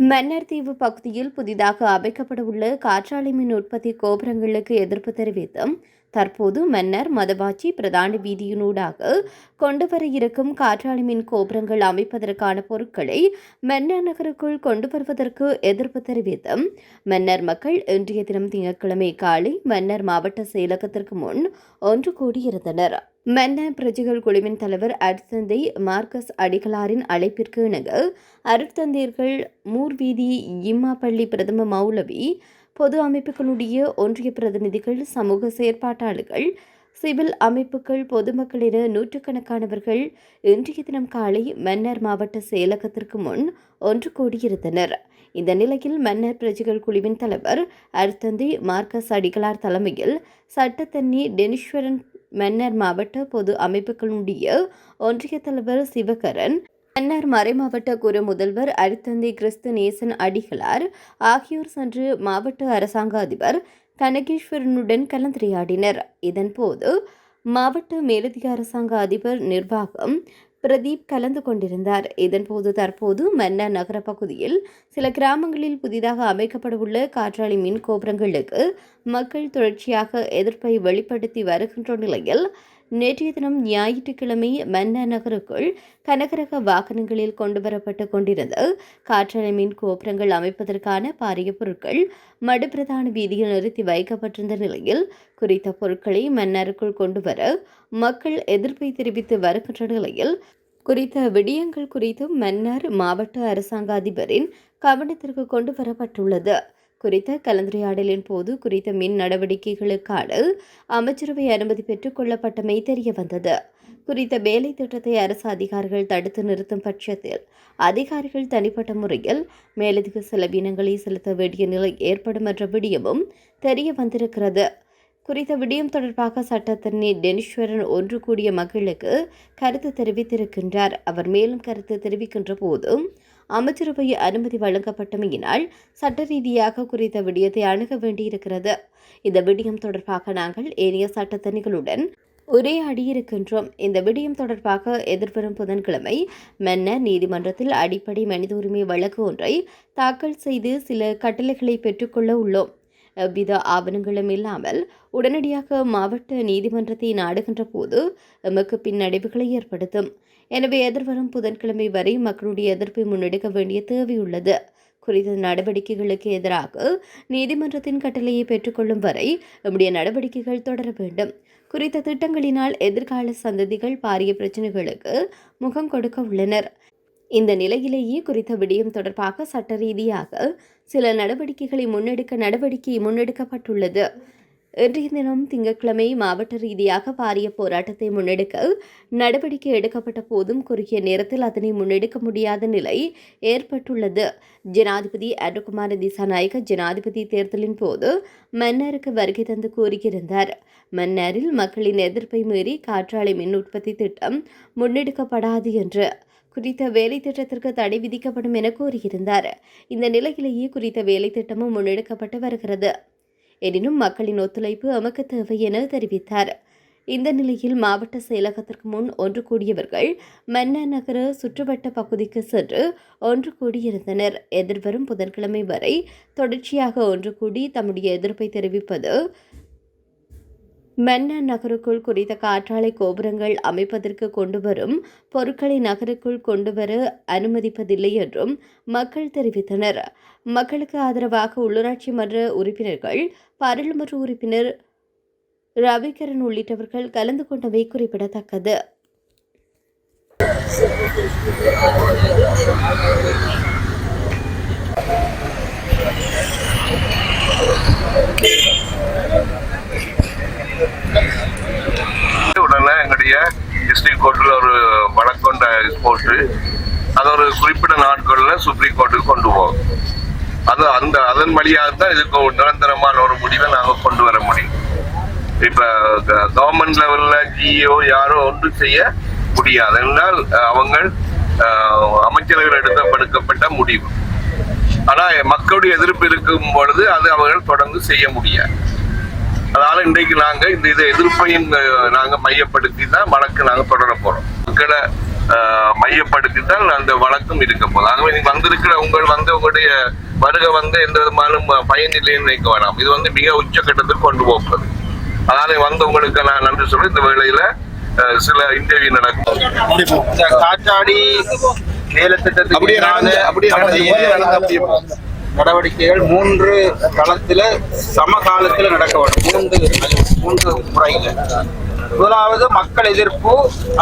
மன்னார்தீவு பகுதியில் புதிதாக அமைக்கப்படவுள்ள காற்றாலை மின் உற்பத்தி கோபுரங்களுக்கு எதிர்ப்பு தெரிவித்தும் தற்போது மன்னர் மதவாச்சி பிரதான வீதியினூடாக கொண்டு வர இருக்கும் காற்றாலை மின் கோபுரங்கள் அமைப்பதற்கான பொருட்களை மன்னர் நகருக்குள் கொண்டு வருவதற்கு எதிர்ப்பு தெரிவித்தும் மன்னர் மக்கள் இன்றைய தினம் திங்கட்கிழமை காலை மன்னர் மாவட்ட செயலகத்திற்கு முன் ஒன்று கூடியிருந்தனர். மன்னர் பிரஜைகள் குழுவின் தலைவர் அருட்தந்தை மார்க்கஸ் அடிகளாரின் அழைப்பிற்கு இணங்க அருட்தந்தையர்கள் மூர்வீதி இம்மாப்பள்ளி பிரதம மௌலவி பொது அமைப்புகளுடைய ஒன்றிய பிரதிநிதிகள் சமூக செயற்பாட்டாளர்கள் சிவில் அமைப்புகள் பொதுமக்கள் என நூற்றுக்கணக்கானவர்கள் இன்றைய தினம் காலை மன்னர் மாவட்ட செயலகத்திற்கு முன் ஒன்று கூடியிருந்தனர். இந்த நிலையில் மன்னர் பிரஜைகள் குழுவின் தலைவர் அர்த்தந்தி மார்க்கஸ் அடிகளார் தலைமையில் சட்டத்தண்ணி டெனிஸ்வரன் மன்னர் மாவட்ட பொது அமைப்புகளுடைய ஒன்றிய தலைவர் சிவகரன் மன்னர் மறைமாவட்ட குரு முதல்வர் அரித்தந்தி கிறிஸ்து நேசன் அடிகளார் ஆகியோர் சென்று மாவட்ட அரசாங்க அதிபர் கனகேஸ்வரனுடன் கலந்துரையாடினர். இதன்போது மாவட்ட மேலதிக அரசாங்க அதிபர் நிர்வாகம் பிரதீப் கலந்து கொண்டிருந்தார். இதன்போது தற்போது மன்னர் நகர பகுதியில் சில கிராமங்களில் புதிதாக அமைக்கப்படவுள்ள காற்றாலை மின் கோபுரங்களுக்கு மக்கள் தொடர்ச்சியாக எதிர்ப்பை வெளிப்படுத்தி வருகின்ற நிலையில் நேற்றைய தினம் ஞாயிற்றுக்கிழமை மன்னர் நகருக்குள் கனகரக வாகனங்களில் கொண்டுவரப்பட்டு கொண்டிருந்த காற்றலை மின் கோபுரங்கள் அமைப்பதற்கான பாரிய பொருட்கள் மடுப்பிரதான வீதியில் நிறுத்தி வைக்கப்பட்டிருந்த நிலையில் குறித்த பொருட்களை மன்னருக்குள் கொண்டுவர மக்கள் எதிர்ப்பை தெரிவித்து வருகின்ற நிலையில் குறித்த விடயங்கள் குறித்து மன்னர் மாவட்ட அரசாங்க அதிபரின் கவனத்திற்கு கொண்டு வரப்பட்டுள்ளது. குறித்த கலந்துரையாடலின் போது குறித்த மின் நடவடிக்கைகளுக்கான அமைச்சரவை அனுமதி பெற்றுக் கொள்ளப்பட்டமை தெரிய வந்தது குறித்த வேலை திட்டத்தை அரசு அதிகாரிகள் தடுத்து நிறுத்தும் பட்சத்தில் அதிகாரிகள் தனிப்பட்ட முறையில் மேலதிக செலவினங்களை செலுத்த வேண்டிய நிலை ஏற்படும் என்ற விடியமும் தெரிய வந்திருக்கிறது குறித்த விடியம் தொடர்பாக சட்டத்தரணி டெனிஸ்வரன் ஒன்று கூடிய மக்களுக்கு கருத்து தெரிவித்திருக்கின்றார். அவர் மேலும் கருத்து தெரிவிக்கின்ற போதும் அமைச்சரவை அனுமதி வழங்கப்பட்டமையினால் சட்ட ரீதியாக குறித்த விடயத்தை அணுக வேண்டியிருக்கிறது. இந்த விடயம் தொடர்பாக நாங்கள் ஏனைய சட்டத்தணிகளுடன் உரையாடியிருக்கின்றோம் இந்த விடயம் தொடர்பாக எதிர்வரும் புதன்கிழமை மன்னர் நீதிமன்றத்தில் அடிப்படை மனித உரிமை வழக்கு ஒன்றை தாக்கல் செய்து சில கட்டளைகளை பெற்றுக்கொள்ள உள்ளோம். எவ்வித ஆவணங்களும் இல்லாமல் உடனடியாக மாவட்ட நீதிமன்றத்தை நாடுகின்ற போது எமக்கு பின்னடைவுகளை ஏற்படுத்தும். எனவே எதிர்வரும் புதன்கிழமை வரை மக்களுடைய எதிர்ப்பை முன்னெடுக்க வேண்டிய தேவையுள்ளது குறித்த நடவடிக்கைகளுக்கு எதிராக நீதிமன்றத்தின் கட்டளையை பெற்றுக்கொள்ளும் வரை நம்முடைய நடவடிக்கைகள் தொடர வேண்டும். குறித்த திட்டங்களினால் எதிர்கால சந்ததிகள் பாரிய பிரச்சனைகளுக்கு முகம் கொடுக்க உள்ளனர். இந்த நிலையிலேயே குறித்த விடயம் தொடர்பாக சட்ட ரீதியாக சில நடவடிக்கைகளை முன்னெடுக்க நடவடிக்கை முன்னெடுக்கப்பட்டுள்ளது. இன்றைய தினம் திங்கட்கிழமை மாவட்ட ரீதியாக பாரிய போராட்டத்தை முன்னெடுக்க நடவடிக்கை எடுக்கப்பட்ட போதும் குறுகிய நேரத்தில் அதனை முன்னெடுக்க முடியாத நிலை ஏற்பட்டுள்ளது. ஜனாதிபதி அருகுமார திசாநாயக ஜனாதிபதி தேர்தலின் போது மன்னருக்கு வருகை தந்து கூறியிருந்தார். மன்னரில் மக்களின் எதிர்ப்பை மீறி காற்றாலை மின் உற்பத்தி திட்டம் முன்னெடுக்கப்படாது என்று குறித்த வேலைத்திட்டத்திற்கு தடை விதிக்கப்படும் என கூறியிருந்தார். இந்த நிலையிலேயே குறித்த வேலைத்திட்டமும் முன்னெடுக்கப்பட்டு வருகிறது. எனினும் மக்களின் ஒத்துழைப்பு நமக்கு தேவை என தெரிவித்தார். இந்த நிலையில் மாவட்ட செயலகத்திற்கு முன் ஒன்று கூடியவர்கள் மன்ன நகர சுற்றுவட்ட பகுதிக்கு சென்று ஒன்று கூடியிருந்தனர். எதிர்வரும் புதன்கிழமை வரை தொடர்ச்சியாக ஒன்று கூடி தம்முடைய எதிர்ப்பை தெரிவிப்பது மன்னர் நகருக்குள் குறித்த காற்றாலை கோபுரங்கள் அமைப்பதற்கு கொண்டுவரும் பொருட்களை நகருக்குள் கொண்டுவர அனுமதிப்பதில்லை என்றும் மக்கள் தெரிவித்தனர். மக்களுக்கு ஆதரவாக உள்ளூராட்சி மன்ற உறுப்பினர்கள் பாராளுமன்ற உறுப்பினர் ரவிகரன் உள்ளிட்டவர்கள் கலந்து கொண்டவை குறிப்பிடத்தக்கது. உடனே எங்களுடைய டிஸ்ட்ரிக்ட் கோர்ட்டில் ஒரு வழக்கொண்ட போட்டு அது ஒரு குறிப்பிட்ட நாட்களில் சுப்ரீம் கோர்ட்டுக்கு கொண்டு போகும். அது அந்த அதன் வழியாக தான் இதுக்கு நிரந்தரமான ஒரு முடிவை நாங்கள் கொண்டு வர முடியும். இப்போ கவர்மெண்ட் லெவலில் ஜிஓ யாரோ ஒன்றும் செய்ய முடியாது. என்றால் அவங்க அஹ், எடுக்கப்படுக்கப்பட்ட முடிவு. ஆனால் மக்களுடைய எதிர்ப்பு இருக்கும் பொழுது அது அவர்கள் தொடர்ந்து செய்ய முடியாது. அதனால இன்றைக்கு நாங்க இந்த இதை எதிர்ப்பையும் நாங்க மையப்படுத்தி தான் வழக்கு நாங்க தொடர போறோம். மக்களை ஆஹ், மையப்படுத்தித்தான் அந்த வழக்கம் இருக்க போகுது. ஆகவே நீங்க வந்திருக்கிற உங்கள் வந்து உங்களுடைய வருகை வந்து எந்த விதமான பயன் இல்லைன்னு நினைக்க வேணாம். இது வந்து மிக உச்சக்கட்டத்துக்கு கொண்டு போகிறது அதனால வந்து உங்களுக்கு நான் நன்றி சொல்லி இந்த வேளையில சில இன்டர்வியூ நடக்கும். காற்றாடி வேலை திட்டத்துக்கு நடவடிக்கைகள் மூன்று தளத்தில் சமகாலத்தில் நடக்க வேண்டும். மூன்று மூன்று முறையில். முதலாவது மக்கள் எதிர்ப்பு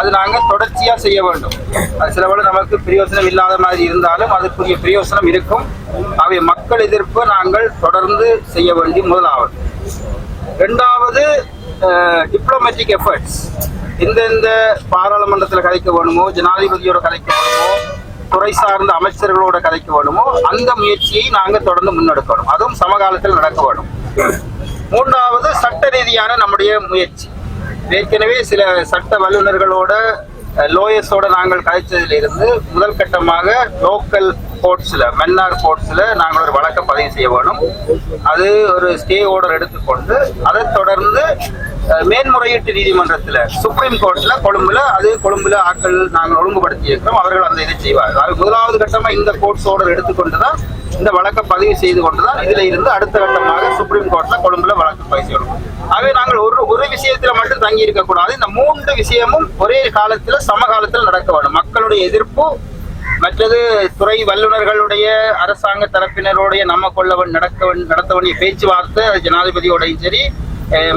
அது நாங்கள் தொடர்ச்சியா செய்ய வேண்டும். அது சில நமக்கு பிரயோசனம் இல்லாத மாதிரி இருந்தாலும் அதுக்குரிய பிரயோசனம் இருக்கும். அவை மக்கள் எதிர்ப்பு நாங்கள் தொடர்ந்து செய்ய வேண்டி முதலாவது. ரெண்டாவது டிப்ளமேட்டிக் எஃபர்ட்ஸ் எந்தெந்த பாராளுமன்றத்தில் கலைக்க வேணுமோ ஜனாதிபதியோட கலைக்க வேணுமோ துறை சார்ந்த அமைச்சர்களோட கதைக்கு வேணுமோ அந்த முயற்சியை நாங்கள் தொடர்ந்து முன்னெடுக்கணும். அதுவும் சமகாலத்தில் நடக்க வேணும். மூன்றாவது சட்ட ரீதியான நம்முடைய முயற்சி. ஏற்கனவே சில சட்ட வல்லுநர்களோட லோயர்ஸோட நாங்கள் கதைச்சதிலிருந்து முதல் கட்டமாக லோக்கல் கோர்ட்ஸ்ல மன்னார் கோர்ட்ஸ்ல நாங்கள் ஒரு வழக்கை பதிவு செய்ய வேணும். அது ஒரு ஸ்டே ஆர்டர் எடுத்துக்கொண்டு அதை தொடர்ந்து மேன்முறையீட்டு நீதிமன்றத்துல சுப்ரீம் கோர்ட்ல கொழும்புல அது கொழும்புல ஆட்கள் நாங்கள் ஒழுங்குபடுத்தி இருக்கிறோம் அவர்கள் அந்த இதை செய்வார்கள். அது முதலாவது கட்டமா இந்த கோர்ட்ஸ் ஆர்டர் எடுத்துக்கொண்டு தான் இந்த வழக்கை பதிவு செய்து கொண்டுதான் இதுல இருந்து அடுத்த கட்டமாக சுப்ரீம் கோர்ட்ல கொழும்புல வழக்கு பதிவு செய்யணும். ஆகவே நாங்கள் ஒரு ஒரு விஷயத்துல மட்டும் தங்கி இருக்க கூடாது. இந்த மூன்று விஷயமும் ஒரே காலத்துல சமகாலத்தில் நடக்க வேண்டும். மக்களுடைய எதிர்ப்பு மற்றது துறை வல்லுநர்களுடைய அரசாங்க தரப்பினருடைய நம்ம கொள்ள நடக்க நடத்த வேண்டிய பேச்சுவார்த்தை அது ஜனாதிபதியோடையும் சரி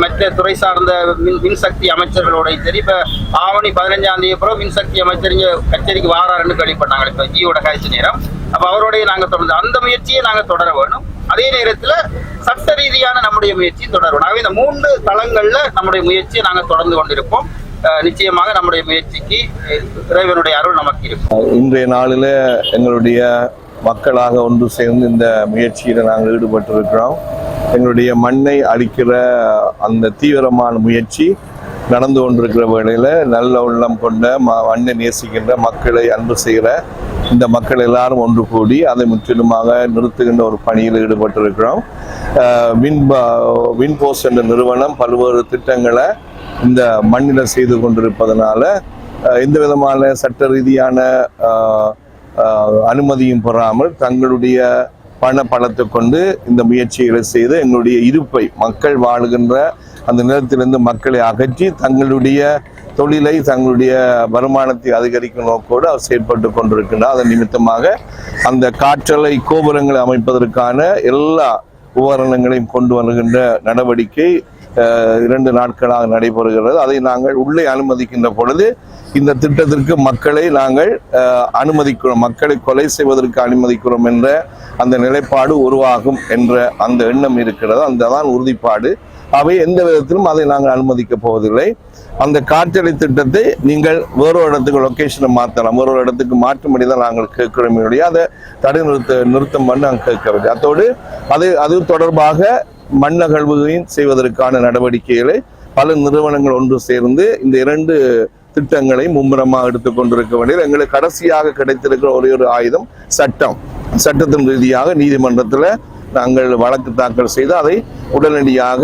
மற்ற துறை சார்ந்த மின் மின்சக்தி அமைச்சர்களோடையும் சரி இப்ப ஆவணி பதினஞ்சாம் தேதி அப்புறம் மின்சக்தி அமைச்சர் கச்சேரிக்கு வாராருன்னு கேள்விப்பட்டாங்க. இப்ப ஜியோட கழிச்ச நேரம். அப்ப அவருடைய நாங்க தொடர்ந்து அந்த முயற்சியை நாங்க தொடர வேணும். அதே நேரத்துல சட்ட ரீதியான நம்முடைய முயற்சியும் தொடர ஆகவே இந்த மூன்று தளங்கள்ல நம்முடைய முயற்சியை நாங்க தொடர்ந்து கொண்டிருப்போம். நிச்சயமாக நம்முடைய முயற்சிக்கு இறைவனுடைய அருள் நமக்கு இருக்கும். இன்றைய நாளில் எங்களுடைய மக்களாக ஒன்று சேர்ந்து இந்த முயற்சியில் நாங்கள் ஈடுபட்டிருக்கிறோம். எங்களுடைய மண்ணை அழிக்கிற அந்த தீவிரமான முயற்சி நடந்து கொண்டிருக்கிற வேளையில் நல்ல உள்ளம் கொண்ட ம மண்ணை நேசிக்கின்ற மக்களை அன்பு செய்கிற இந்த மக்கள் எல்லாரும் ஒன்று கூடி அதை முற்றிலுமாக நிறுத்துகின்ற ஒரு பணியில் ஈடுபட்டிருக்கிறோம். அஹ் வின் வின்போஸ் என்ற நிறுவனம் பல்வேறு திட்டங்களை இந்த மண்ணில் செய்து கொண்டிருப்பதனால எந்த விதமான சட்ட ரீதியான அனுமதியும் பெறாமல் தங்களுடைய பண பலத்தை கொண்டு இந்த முயற்சிகளை செய்து எங்களுடைய இருப்பை மக்கள் வாழுகின்ற அந்த நிலத்திலிருந்து மக்களை அகற்றி தங்களுடைய தொழிலை தங்களுடைய வருமானத்தை அதிகரிக்கும் நோக்கோடு அவர் செயற்பட்டு கொண்டிருக்கின்றார். அதன் நிமித்தமாக அந்த காற்றலை கோபுரங்களை அமைப்பதற்கான எல்லா உபகரணங்களையும் கொண்டு வருகின்ற நடவடிக்கை இரண்டு நாட்களாக நடைபெறுகிறது. அதை நாங்கள் உள்ளே அனுமதிக்கின்ற பொழுது இந்த திட்டத்திற்கு மக்களை நாங்கள் அனுமதிக்கிறோம். மக்களை கொலை செய்வதற்கு அனுமதிக்கிறோம் என்ற அந்த நிலைப்பாடு உருவாகும் என்ற அந்த எண்ணம் இருக்கிறது. அந்த தான் உறுதிப்பாடு. அவை எந்த விதத்திலும் அதை நாங்கள் அனுமதிக்க போவதில்லை. அந்த காற்றலை திட்டத்தை நீங்கள் வேறொரு இடத்துக்கு லொக்கேஷனை மாற்றலாம். வேறொரு இடத்துக்கு மாற்றும்படி தான் நாங்கள் கேட்கிறோம். ஒழிய அதை தடை நிறுத்த நிறுத்தம் பண்ணி நாங்கள் கேட்கவில்லை அதோடு அது அது தொடர்பாக மண்ணகழ்வுகளையும் செய்வதற்கான நடவடிக்கைகளை பல நிறுவனங்கள் ஒன்று சேர்ந்து இந்த இரண்டு திட்டங்களை மும்முரமாக எடுத்துக்கொண்டிருக்க வேண்டியது. எங்களுக்கு கடைசியாக கிடைத்திருக்கிற ஒரே ஒரு ஆயுதம் சட்டம். சட்டத்தின் ரீதியாக நீதிமன்றத்தில் நாங்கள் வழக்கு தாக்கல் செய்து அதை உடனடியாக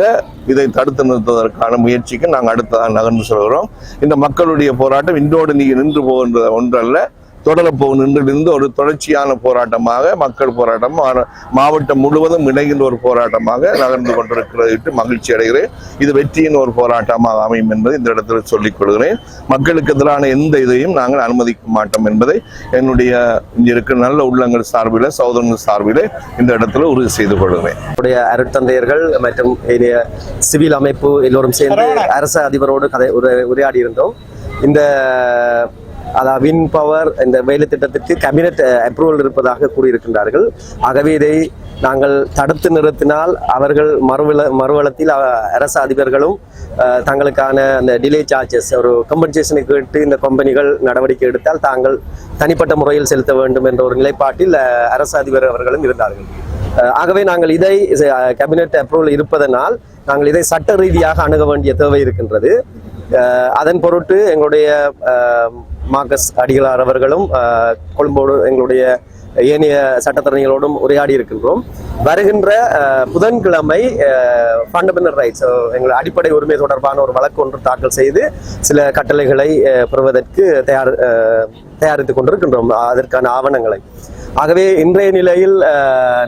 இதை தடுத்து நிறுத்துவதற்கான முயற்சிக்கு நாங்கள் அடுத்ததாக நகர்ந்து சொல்கிறோம். இந்த மக்களுடைய போராட்டம் இன்றோடு நீ நின்று போகின்ற ஒன்றல்ல. தொடரப்போகும் நின்றிருந்து ஒரு தொடர்ச்சியான போராட்டமாக மக்கள் போராட்டம் மாவட்டம் முழுவதும் இணைகின்ற ஒரு போராட்டமாக நகர்ந்து கொண்டிருக்கிறது மகிழ்ச்சி அடைகிறேன். இது வெற்றியின் ஒரு போராட்டமாக அமையும் என்பதை இந்த இடத்துல சொல்லிக் கொள்கிறேன். மக்களுக்கு எதிரான எந்த இதையும் நாங்கள் அனுமதிக்க மாட்டோம் என்பதை என்னுடைய இங்க இருக்கிற நல்ல உள்ளங்கள் சார்பில் சகோதரங்கள் சார்பில் இந்த இடத்துல உறுதி செய்து கொள்கிறேன். அருட்தந்தையர்கள் மற்றும் சிவில் அமைப்பு எல்லோரும் சேர்ந்து அரச அதிபரோடு கதை உரை உரையாடி இருந்தோம். இந்த அதாவது வின் பவர் இந்த வேலை திட்டத்திற்கு கேபினட் அப்ரூவல் இருப்பதாக கூறியிருக்கின்றார்கள். ஆகவே இதை நாங்கள் தடுத்து நிறுத்தினால் அவர்கள் மறுவள மறுவளத்தில் அரச அதிபர்களும் தங்களுக்கான அந்த டிலே சார்ஜஸ் ஒரு கம்பன்சேஷனை கேட்டு இந்த கம்பெனிகள் நடவடிக்கை எடுத்தால் தாங்கள் தனிப்பட்ட முறையில் செலுத்த வேண்டும் என்ற ஒரு நிலைப்பாட்டில் அரசு அதிபர் அவர்களும் இருந்தார்கள். ஆகவே நாங்கள் இதை கேபினட் அப்ரூவல் இருப்பதனால் நாங்கள் இதை சட்ட ரீதியாக அணுக வேண்டிய தேவை இருக்கின்றது. அதன் பொருட்டு எங்களுடைய மார்க்கஸ் அடிகளார் அவர்களும் கொழும்போடு எங்களுடைய ஏனைய சட்டத்தரணிகளோடும் உரையாடி இருக்கின்றோம். வருகின்ற புதன்கிழமை ஃபண்டமெண்டல் ரைட்ஸ் எங்கள் அடிப்படை உரிமை தொடர்பான ஒரு வழக்கு ஒன்று தாக்கல் செய்து சில கட்டளைகளை பெறுவதற்கு தயார் தயாரித்துக் கொண்டிருக்கின்றோம். அதற்கான ஆவணங்களை. ஆகவே இன்றைய நிலையில்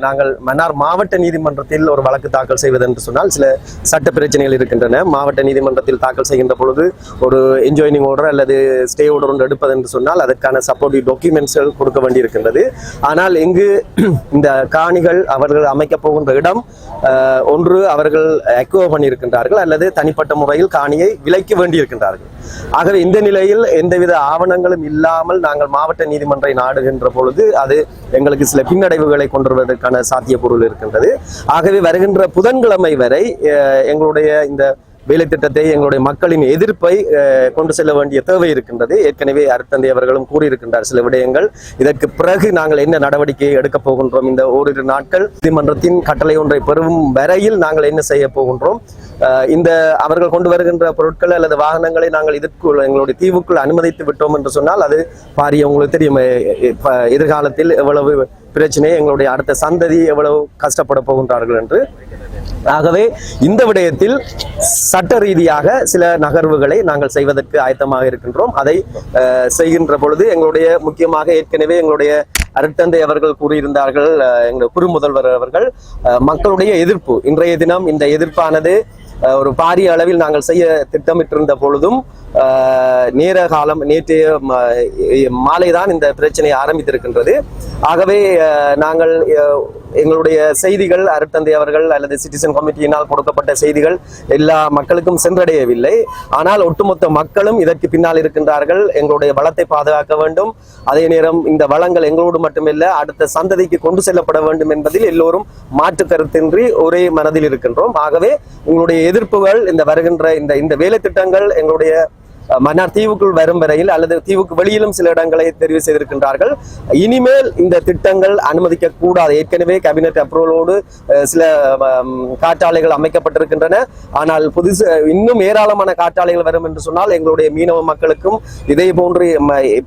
நாங்கள் மன்னார் மாவட்ட நீதிமன்றத்தில் ஒரு வழக்கு தாக்கல் செய்வது என்று சொன்னால் சில சட்ட பிரச்சனைகள் இருக்கின்றன. மாவட்ட நீதிமன்றத்தில் தாக்கல் செய்கின்ற பொழுது ஒரு என்ஜாயினிங் ஆர்டர் அல்லது ஸ்டே ஆர்டர் ஒன்று எடுப்பது என்று சொன்னால் அதற்கான சப்போர்ட்டிவ் டாக்குமெண்ட்ஸ்கள் கொடுக்க வேண்டியிருக்கின்றது. ஆனால் இங்கு இந்த காணிகள் அவர்கள் அமைக்கப் போகின்ற இடம் ஒன்று அவர்கள் அக்வோ பண்ணியிருக்கின்றார்கள் அல்லது தனிப்பட்ட முறையில் காணியை விலைக்கு வேண்டியிருக்கின்றார்கள். ஆகவே இந்த நிலையில் எந்தவித ஆவணங்களும் இல்லாமல் நாங்கள் மாவட்ட நீதிமன்றை நாடுகின்ற பொழுது அது எங்களுக்கு சில பின்னடைவுகளை கொண்டு வருவதற்கான சாத்தியப்பொருள் இருக்கின்றது. ஆகவே வருகின்ற புதன்கிழமை வரை எங்களுடைய இந்த வேலை திட்டத்தை எங்களுடைய மக்களின் எதிர்ப்பை கொண்டு செல்ல வேண்டிய தேவை இருக்கின்றது. ஏற்கனவே அருத்தந்தை அவர்களும் கூறியிருக்கின்றார் சில விடயங்கள். இதற்கு பிறகு நாங்கள் என்ன நடவடிக்கை எடுக்கப் போகின்றோம்? இந்த ஓரிரு நாட்கள் நீதிமன்றத்தின் கட்டளை ஒன்றை பெறும் வரையில் நாங்கள் என்ன செய்ய போகின்றோம்? இந்த அவர்கள் கொண்டு வருகின்ற பொருட்கள் அல்லது வாகனங்களை நாங்கள் இதற்குள் எங்களுடைய தீவுக்குள் அனுமதித்து விட்டோம் என்று சொன்னால் அது பாரிய உங்களுக்கு தெரியும். எதிர்காலத்தில் எவ்வளவு பிரச்சனை எங்களுடைய அடுத்த சந்ததி எவ்வளவு கஷ்டப்பட போகின்றார்கள் என்று. ஆகவே இந்த விடயத்தில் சட்ட ரீதியாக சில நகர்வுகளை நாங்கள் செய்வதற்கு ஆயத்தமாக இருக்கின்றோம். அதை செய்கின்ற பொழுது எங்களுடைய முக்கியமாக ஏற்கனவே எங்களுடைய அருட்தந்தை அவர்கள் கூறியிருந்தார்கள் எங்களுடைய எங்கள் குறு முதல்வர் அவர்கள் மக்களுடைய எதிர்ப்பு. இன்றைய தினம் இந்த எதிர்ப்பானது ஒரு பாரிய அளவில் நாங்கள் செய்ய திட்டமிட்டிருந்த பொழுதும் நேர காலம் நேற்றைய மாலை தான் இந்த பிரச்சனை ஆரம்பித்திருக்கின்றது. ஆகவே நாங்கள் எங்களுடைய செய்திகள் அருட்தந்தை அவர்கள் அல்லது சிட்டிசன் கமிட்டியினால் கொடுக்கப்பட்ட செய்திகள் எல்லா மக்களுக்கும் சென்றடையவில்லை. ஆனால் ஒட்டுமொத்த மக்களும் இதற்கு பின்னால் இருக்கின்றார்கள். எங்களுடைய வளத்தை பாதுகாக்க வேண்டும். அதே நேரம் இந்த வளங்கள் எங்களோடு மட்டுமில்ல அடுத்த சந்ததிக்கு கொண்டு செல்லப்பட வேண்டும் என்பதில் எல்லோரும் மாற்று கருத்தின்றி ஒரே மனதில் இருக்கின்றோம். ஆகவே உங்களுடைய எதிர்ப்புகள் இந்த வருகின்ற இந்த இந்த வேலை திட்டங்கள் எங்களுடைய மன்னார் தீவுக்குள் வரும் வரையில் அல்லது தீவுக்கு வெளியிலும் சில இடங்களை தெரிவு செய்திருக்கின்றார்கள். இனிமேல் இந்த திட்டங்கள் அனுமதிக்க கூடாது ஏற்கனவே கேபினெட் அப்ரூவலோடு சில காற்றாலைகள் அமைக்கப்பட்டிருக்கின்றன. ஆனால் புதுசு இன்னும் ஏராளமான காற்றாலைகள் வரும் என்று சொன்னால் எங்களுடைய மீனவ மக்களுக்கும் இதே போன்று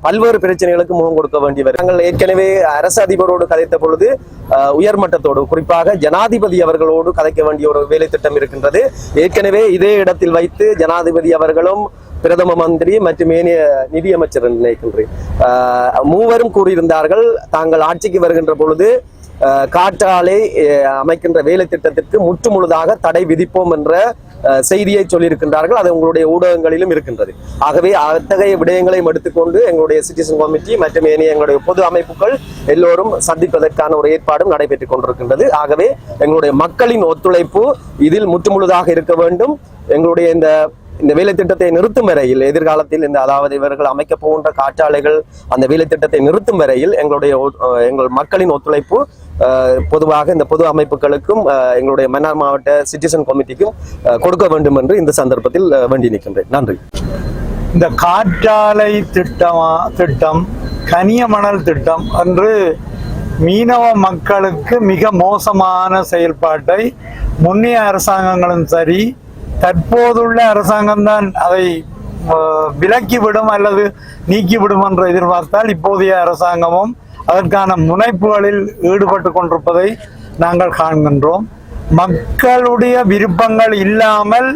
பல்வேறு பிரச்சனைகளுக்கு முகம் கொடுக்க வேண்டி வரும். நாங்கள் ஏற்கனவே அரசு அதிபரோடு கதைத்த பொழுது உயர்மட்டத்தோடு குறிப்பாக ஜனாதிபதி அவர்களோடு கதைக்க வேண்டிய ஒரு வேலை திட்டம் இருக்கின்றது. ஏற்கனவே இதே இடத்தில் வைத்து ஜனாதிபதி அவர்களும் பிரதம மந்திரி மற்றும் ஏனைய நிதியமைச்சர் நினைக்கின்றேன். மூவரும் கூறியிருந்தார்கள் தாங்கள் ஆட்சிக்கு வருகின்ற பொழுது காற்றாலை அமைக்கின்ற வேலை திட்டத்திற்கு முற்று முழுதாக தடை விதிப்போம் என்ற செய்தியை சொல்லியிருக்கின்றார்கள். அது உங்களுடைய ஊடகங்களிலும் இருக்கின்றது. ஆகவே அத்தகைய விடயங்களையும் எடுத்துக்கொண்டு எங்களுடைய சிட்டிசன் கமிட்டி மற்றும் ஏனைய எங்களுடைய பொது அமைப்புகள் எல்லோரும் சந்திப்பதற்கான ஒரு ஏற்பாடும் நடைபெற்றுக் கொண்டிருக்கின்றது. ஆகவே எங்களுடைய மக்களின் ஒத்துழைப்பு இதில் முற்றுமுழுதாக இருக்க வேண்டும். எங்களுடைய இந்த இந்த வேலை திட்டத்தை நிறுத்தும் வரையில் எதிர்காலத்தில் இந்த அதாவது இவர்கள் அமைக்க போகின்ற காற்றாலைகள் அந்த வேலை திட்டத்தை நிறுத்தும் வரையில் எங்களுடைய ஒ- எங்கள் மக்களின் ஒத்துழைப்பு பொதுவாக இந்த பொது அமைப்புகளுக்கும் எங்களுடைய மன்னார் மாவட்ட சிட்டிசன் கமிட்டிக்கும் கொடுக்க வேண்டும் என்று இந்த சந்தர்ப்பத்தில் வேண்டி நிற்கின்றேன். நன்றி. இந்த காற்றாலை திட்டமா திட்டம் கனியமணல் திட்டம் என்று மீனவ மக்களுக்கு மிக மோசமான செயல்பாட்டை முன்னைய அரசாங்கங்களும் சரி தற்போதுள்ள அரசாங்கம்தான் அதை விலக்கிவிடும் அல்லது நீக்கிவிடும் என்று எதிர்பார்த்தால் இப்போதைய அரசாங்கமும் அதற்கான முனைப்புகளில் ஈடுபட்டு கொண்டிருப்பதை நாங்கள் காண்கின்றோம். மக்களுடைய விருப்பங்கள் இல்லாமல்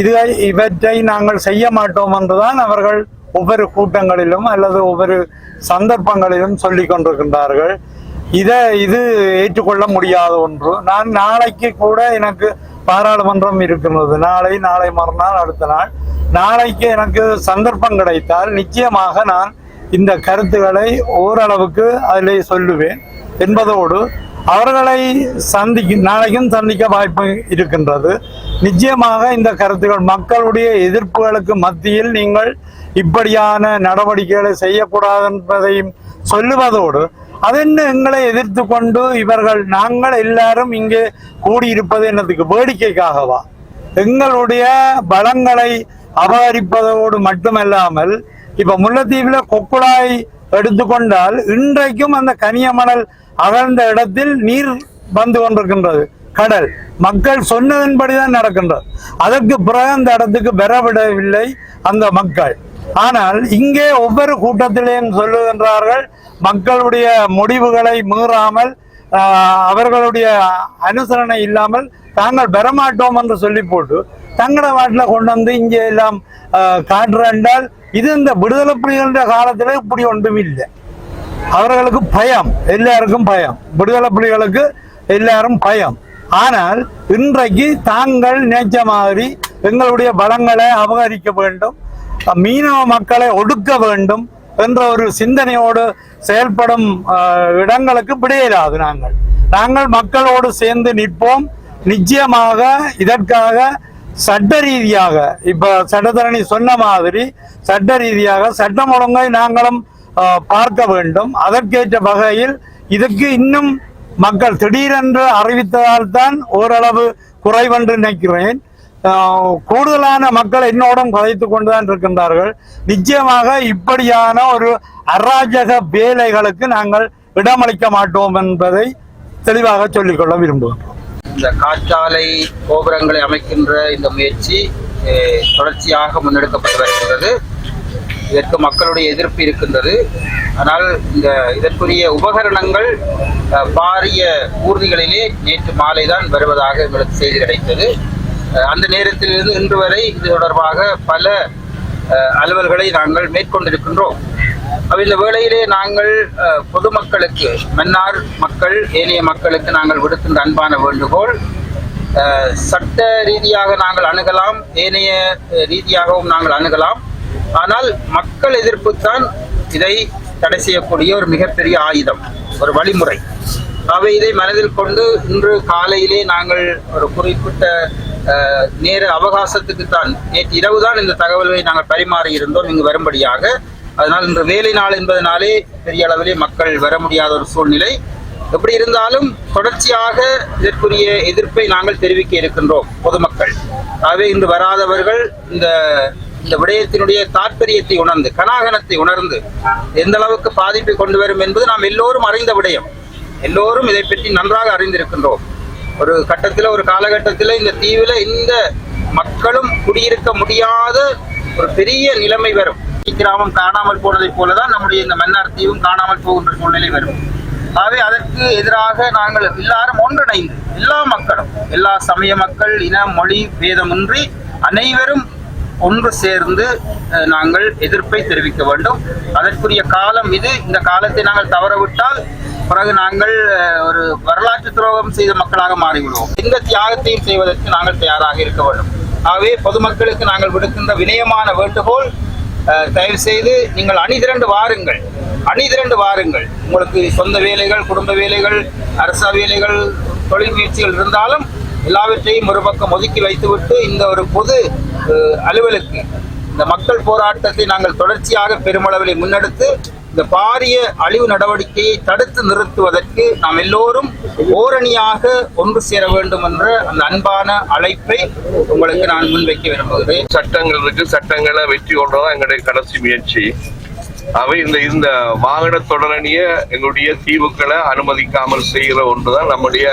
இது இவற்றை நாங்கள் செய்ய மாட்டோம் என்றுதான் அவர்கள் ஒவ்வொரு கூட்டங்களிலும் அல்லது ஒவ்வொரு சந்தர்ப்பங்களிலும் சொல்லிக் கொண்டிருக்கின்றார்கள். இதை இது ஏற்றுக்கொள்ள முடியாத ஒன்று. நான் நாளைக்கு கூட எனக்கு பாராளுமன்றம் இருக்கின்றது நாளை நாளை மறுநாள் அடுத்த நாள் நாளைக்கு எனக்கு சந்தர்ப்பம் கிடைத்தால் நிச்சயமாக நான் இந்த கருத்துக்களை ஓரளவுக்கு அதிலே சொல்லுவேன் என்பதோடு அவர்களை சந்திக்க நாளைக்கும் சந்திக்க வாய்ப்பு இருக்கின்றது. நிச்சயமாக இந்த கருத்துக்கள் மக்களுடைய எதிர்ப்புகளுக்கு மத்தியில் நீங்கள் இப்படியான நடவடிக்கைகளை செய்யக்கூடாது என்பதையும் சொல்லுவதோடு அதென்ன எங்களை எதிர்த்து கொண்டு இவர்கள் நாங்கள் எல்லாரும் இங்கே கூடியிருப்பது என்னதுக்கு வேடிக்கைக்காகவா? எங்களுடைய பலங்களை அபகரிப்பதோடு மட்டுமல்லாமல் இப்ப முல்லைத்தீவில் கொக்குழாய் எடுத்துக்கொண்டால் இன்றைக்கும் அந்த கனியமணல் அகழ்ந்த இடத்தில் நீர் வந்து கொண்டிருக்கின்றது. கடல். மக்கள் சொன்னதன்படிதான் நடக்கின்றது. அதற்கு பிறகு அந்த இடத்துக்கு பெறவிடவில்லை அந்த மக்கள். ஆனால் இங்கே ஒவ்வொரு கூட்டத்திலேயும் சொல்லுகின்றார்கள் மக்களுடைய முடிவுகளை மீறாமல் அவர்களுடைய அனுசரணை இல்லாமல் தாங்கள் பெறமாட்டோம் என்று சொல்லி போட்டு தங்கள நாட்டில் கொண்டு வந்து இங்கே எல்லாம் ஆஹ், காட்டுறாண்டால் இது இந்த விடுதலை புலிகளுடைய காலத்தில் இப்படி ஒன்றும் இல்லை. அவர்களுக்கு பயம் எல்லாருக்கும் பயம். விடுதலை புலிகளுக்கு எல்லாரும் பயம். ஆனால் இன்றைக்கு தாங்கள் நினைச்ச மாதிரி எங்களுடைய பலங்களை அபகரிக்க வேண்டும் மீனவ மக்களை ஒடுக்க வேண்டும் என்ற ஒரு சிந்தனையோடு செயல்படும் இடங்களுக்கு விடையிலாது நாங்கள். நாங்கள் மக்களோடு சேர்ந்து நிற்போம். நிச்சயமாக இதற்காக சட்ட ரீதியாக இப்ப சட்டத்தரணி சொன்ன மாதிரி சட்ட ரீதியாக சட்டம் ஒழுங்கை நாங்களும் பார்க்க வேண்டும். அதற்கேற்ற வகையில் இதுக்கு இன்னும் மக்கள் திடீரென்று அறிவித்ததால் தான் ஓரளவு குறைவென்று நினைக்கிறேன். கூடுதலான மக்கள் என்னோடும் கதைத்து கொண்டுதான் இருக்கின்றார்கள். நிச்சயமாக இப்படியான ஒரு அராஜக வேலைகளுக்கு நாங்கள் இடமளிக்க மாட்டோம் என்பதை தெளிவாக சொல்லிக்கொள்ள விரும்புகிறோம். இந்த காற்றாலை கோபுரங்களை அமைக்கின்ற இந்த முயற்சி தொடர்ச்சியாக முன்னெடுக்கப்பட்டு வருகின்றது இதற்கு மக்களுடைய எதிர்ப்பு இருக்கின்றது. ஆனால் இந்த இதற்குரிய உபகரணங்கள் பாரிய ஊர்திகளிலே நேற்று மாலை தான் வருவதாக எங்களுக்கு செய்தி கிடைத்தது. அந்த நேரத்திலிருந்து இன்று வரை இது தொடர்பாக பல அலுவல்களை நாங்கள் மேற்கொண்டிருக்கின்றோம். இந்த வேளையிலே நாங்கள் பொதுமக்களுக்கு மன்னார் மக்கள் ஏனைய மக்களுக்கு நாங்கள் விடுக்கின்ற அன்பான வேண்டுகோள் சட்ட ரீதியாக நாங்கள் அணுகலாம் ஏனைய ரீதியாகவும் நாங்கள் அணுகலாம். ஆனால் மக்கள் எதிர்ப்பு தான் இதை தடை செய்யக்கூடிய ஒரு மிகப்பெரிய ஆயுதம் ஒரு வழிமுறை. அவை இதை மனதில் கொண்டு இன்று காலையிலே நாங்கள் ஒரு குறிப்பிட்ட நேர அவகாசத்துக்கு தான் நேற்று இரவு தான் இந்த தகவல்களை நாங்கள் பரிமாறி இருந்தோம் இங்கு வரும்படியாக. அதனால் இன்று வேலை நாள் என்பதனாலே பெரிய அளவிலே மக்கள் வர முடியாத ஒரு சூழ்நிலை. எப்படி இருந்தாலும் தொடர்ச்சியாக இதற்குரிய எதிர்ப்பை நாங்கள் தெரிவிக்க இருக்கின்றோம் பொதுமக்கள். ஆகவே இன்று வராதவர்கள் இந்த இந்த விடயத்தினுடைய தாற்பயத்தை உணர்ந்து கனாகனத்தை உணர்ந்து எந்த அளவுக்கு பாதிப்பை கொண்டு வரும் என்பது நாம் எல்லோரும் அறிந்த விடயம். எல்லோரும் இதை பற்றி நன்றாக அறிந்திருக்கின்றோம். ஒரு கட்டத்தில் ஒரு காலகட்டத்தில் இந்த தீவில் இந்த மக்களும் குடியிருக்க முடியாத ஒரு பெரிய நிலைமை வரும். கிராமம் காணாமல் போனதைப் போலதான் நம்முடைய இந்த மன்னார் தீவும் காணாமல் போகின்ற சூழ்நிலை வரும். ஆகவே அதற்கு எதிராக நாங்கள் எல்லாரும் ஒன்றிணைந்து எல்லா மக்களும் எல்லா சமய மக்கள் இன மொழி பேதமின்றி அனைவரும் ஒன்று சேர்ந்து நாங்கள் எதிர்ப்பை தெரிவிக்க வேண்டும். அதற்குரிய காலம் இது. இந்த காலத்தை நாங்கள் தவறவிட்டால் பிறகு நாங்கள் ஒரு வரலாற்று துரோகம் செய்த மக்களாக மாறிவிடுவோம். எந்த தியாகத்தையும் செய்வதற்கு நாங்கள் தயாராக இருக்க வேண்டும். ஆகவே பொதுமக்களுக்கு நாங்கள் விடுக்கின்ற வினயமான வேண்டுகோள் தயவு செய்து நீங்கள் அணிதிரண்டு வாருங்கள். அணிதிரண்டு வாருங்கள். உங்களுக்கு சொந்த வேலைகள் குடும்ப வேலைகள் அரச வேலைகள் தொழில் முயற்சிகள் இருந்தாலும் எல்லாவற்றையும் ஒரு பக்கம் ஒதுக்கி வைத்துவிட்டு இந்த ஒரு பொது அலுவலுக்கு இந்த மக்கள் போராட்டத்தை நாங்கள் தொடர்ச்சியாக பெருமளவில் முன்னெடுத்து இந்த பாரிய அழிவு நடவடிக்கையை தடுத்து நிறுத்துவதற்கு நாம் எல்லோரும் ஓரணியாக ஒன்று சேர வேண்டும் என்ற அந்த அன்பான அழைப்பை உங்களுக்கு நான் முன்வைக்க விரும்புகிறேன். சட்டங்கள் இருக்கு. சட்டங்களை வெற்றி கொண்டதான் எங்களுடைய கடைசி முயற்சி. அவை இந்த இந்த வாகன தொடரணிய எங்களுடைய தீவுகளை அனுமதிக்காமல் செய்கிற ஒன்றுதான் நம்முடைய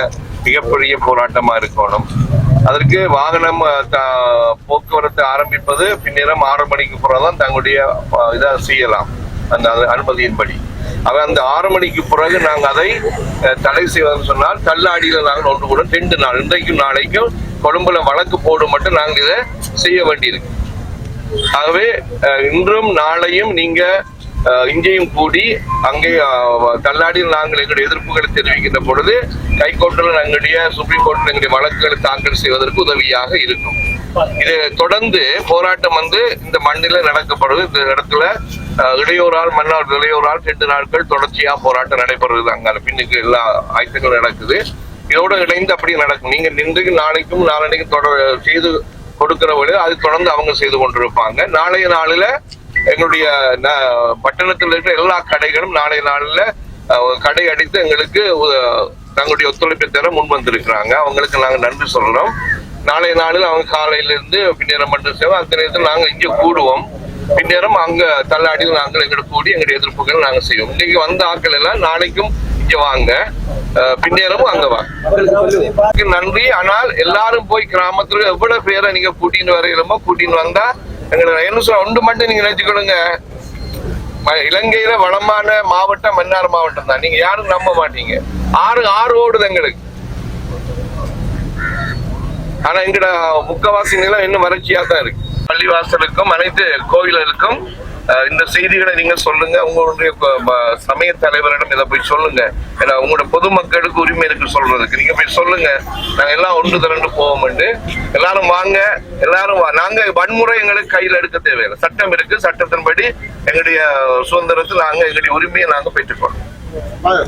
மிகப்பெரிய போராட்டமா இருக்கணும். அதற்கு வாகனம் போக்குவரத்து ஆரம்பிப்பது பின்னிரம் ஆறு மணிக்கு போறதான் தங்களுடைய இதை செய்யலாம். அந்த அனுமதியின்படி. ஆக அந்த ஆறு மணிக்கு பிறகு நாங்கள் அதை தடை செய்வதுன்னு சொன்னால் தள்ளாடியில் நாங்கள் ஒன்று கூட ரெண்டு நாள் இன்றைக்கும் நாளைக்கும் கொழும்புல வழக்கு போடும் மட்டும் நாங்கள் இதை செய்ய வேண்டியிருக்கு. ஆகவே இன்றும் நாளையும் நீங்க அஹ், இங்கேயும் கூடி அங்கே தள்ளாடியில் நாங்கள் எங்களுடைய எதிர்ப்புகளை தெரிவிக்கின்ற பொழுது கைகோட்டில் எங்களுடைய சுப்ரீம் கோர்ட்டில் எங்களுடைய வழக்குகளை தாக்கல் செய்வதற்கு உதவியாக இருக்கும். இது தொடர்ந்து போராட்டம் வந்து இந்த மண்ணில நடக்கப்படுது. இந்த இடத்துல இளையோரால் மன்னார் இளையோரால் ரெண்டு நாட்கள் தொடர்ச்சியா போராட்டம் நடைபெறுது அங்க பின்னுக்கு எல்லா ஆயுதங்களும் நடக்குது. இதோட இணைந்து அப்படி நடக்கும். நீங்க நின்று நாளைக்கும் நாளனைக்கும் தொடர் செய்து கொடுக்கிற அது தொடர்ந்து அவங்க செய்து கொண்டிருப்பாங்க. நாளைய நாளில் எங்களுடைய ந- பட்டணத்தில் இருக்கிற எல்லா கடைகளும் நாளைய நாளில் கடை அடித்து எங்களுக்கு தங்களுடைய ஒத்துழைப்பை தர முன் வந்திருக்கிறாங்க. அவங்களுக்கு நாங்கள் நன்றி சொல்றோம். நாளைய நாளில் அவங்க காலையில இருந்து பின்னேறம் மட்டும் செய்வோம் அந்த நேரத்தில் நாங்கள் இங்கே கூடுவோம். பின்னரும் அங்க தள்ளாடியில் நாங்கள் எங்களை கூடி எங்களுடைய எதிர்ப்புகள் நாங்கள் செய்வோம். இன்னைக்கு வந்த ஆட்கள் எல்லாம் நாளைக்கும் இங்க வாங்க. பின்னேறவும் பின்னேறமும் அங்க வாங்க நன்றி. ஆனால் எல்லாரும் போய் கிராமத்துல எவ்வளவு பேரை நீங்க கூட்டின்னு வரையிலுமோ கூட்டின்னு வந்தா எங்களை என்ன சொல்ல ஒன்று மட்டும் நீங்க நினைச்சுக்கொள்ளுங்க. ம- இலங்கையில வளமான மாவட்டம் மன்னார் மாவட்டம் தான். நீங்க யாரும் நம்ப மாட்டீங்க. ஆறு ஆறு ஓடுது எங்களுக்கு. ஆனா எங்கட முக்கவாசி நிலம் இன்னும் வறட்சியா தான் இருக்கு. பள்ளிவாசலுக்கும் அனைத்து கோவில்களுக்கும் இந்த செய்திகளை நீங்க சொல்லுங்க. உங்களுடைய சமய தலைவரிடம் இதை போய் சொல்லுங்க. ஏன்னா உங்களோட பொதுமக்களுக்கு உரிமை இருக்கு சொல்றதுக்கு. நீங்க போய் சொல்லுங்க. நாங்க எல்லாம் ஒன்று திரண்டு போவோம் எல்லாரும் வாங்க. எல்லாரும் நாங்க வன்முறை எங்களுக்கு கையில் எடுக்க தேவையில்லை. சட்டம் இருக்கு. சட்டத்தின்படி எங்களுடைய சுதந்திரத்தை நாங்க எங்களுடைய உரிமையை நாங்க பெற்றுக்கொள்ளோம்